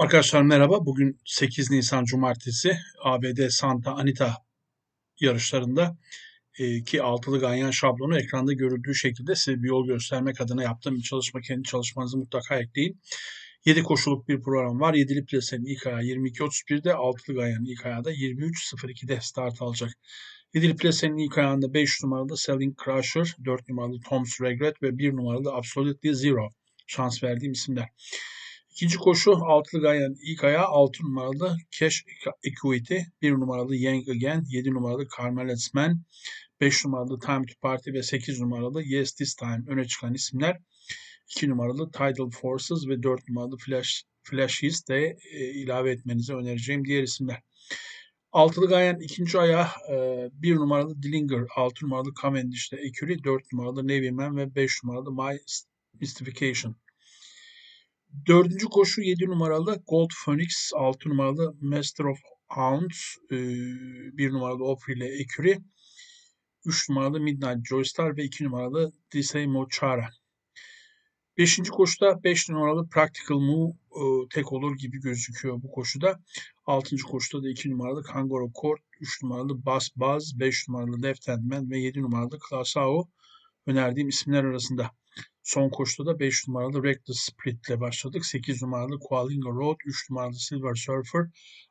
Arkadaşlar merhaba. Bugün 8 Nisan Cumartesi ABD Santa Anita yarışlarında e, ki altılı ganyan şablonu ekranda görüldüğü şekilde size bir yol göstermek adına yaptığım bir çalışma. Kendi çalışmanızı mutlaka ekleyin. 7 koşuluk bir program var. 7'li plasenin ilk ayağı 22.31'de, altılı ganyanın ilk ayağı da 23.02'de start alacak. 7'li plasenin ilk ayağında 5 numaralı Selling Crusher, 4 numaralı Tom's Regret ve 1 numaralı Absolutely Zero şans verdiğim isimler. İkinci koşu altılı ganyanın ilk ayağı 6 numaralı Cash Equity, 1 numaralı Yang Again, 7 numaralı Carmelet's Man, 5 numaralı Time to Party ve 8 numaralı Yes This Time öne çıkan isimler. 2 numaralı Tidal Forces ve 4 numaralı Flash, Flashes de e, ilave etmenizi önereceğim diğer isimler. Altılı Gayen ikinci ayağı e, 1 numaralı Dillinger, 6 numaralı Cavendish'te Ecury, 4 numaralı Navy Man ve 5 numaralı My Mystification. Dördüncü koşu 7 numaralı Gold Phoenix, 6 numaralı Master of Hounds, 1 numaralı Opry ile Ecury, 3 numaralı Midnight Joystar ve 2 numaralı Disey Mochara. Beşinci koşuda 5 numaralı Practical Move tek olur gibi gözüküyor bu koşuda. Altıncı koşuda da 2 numaralı Kangaroo Court, 3 numaralı Buzz Buzz, 5 numaralı Left Hand Man ve 7 numaralı Klasao önerdiğim isimler arasında. Son koşuda da 5 numaralı Reckless Split ile başladık. 8 numaralı Qualinga Road, 3 numaralı Silver Surfer,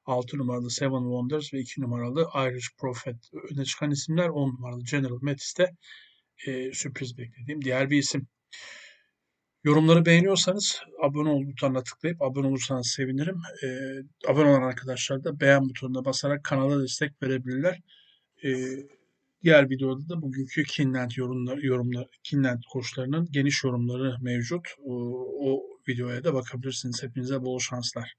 6 numaralı Seven Wonders ve 2 numaralı Irish Prophet öne çıkan isimler. 10 numaralı General Metis'te e, sürpriz beklediğim diğer bir isim. Yorumları beğeniyorsanız abone ol butonuna tıklayıp abone olursanız sevinirim. E, abone olan arkadaşlar da beğen butonuna basarak kanala destek verebilirler. E, Diğer videoda da bugünkü Kinland yorumlar, yorumlar Kinland koçlarının geniş yorumları mevcut. O, o videoya da bakabilirsiniz. Hepinize bol şanslar.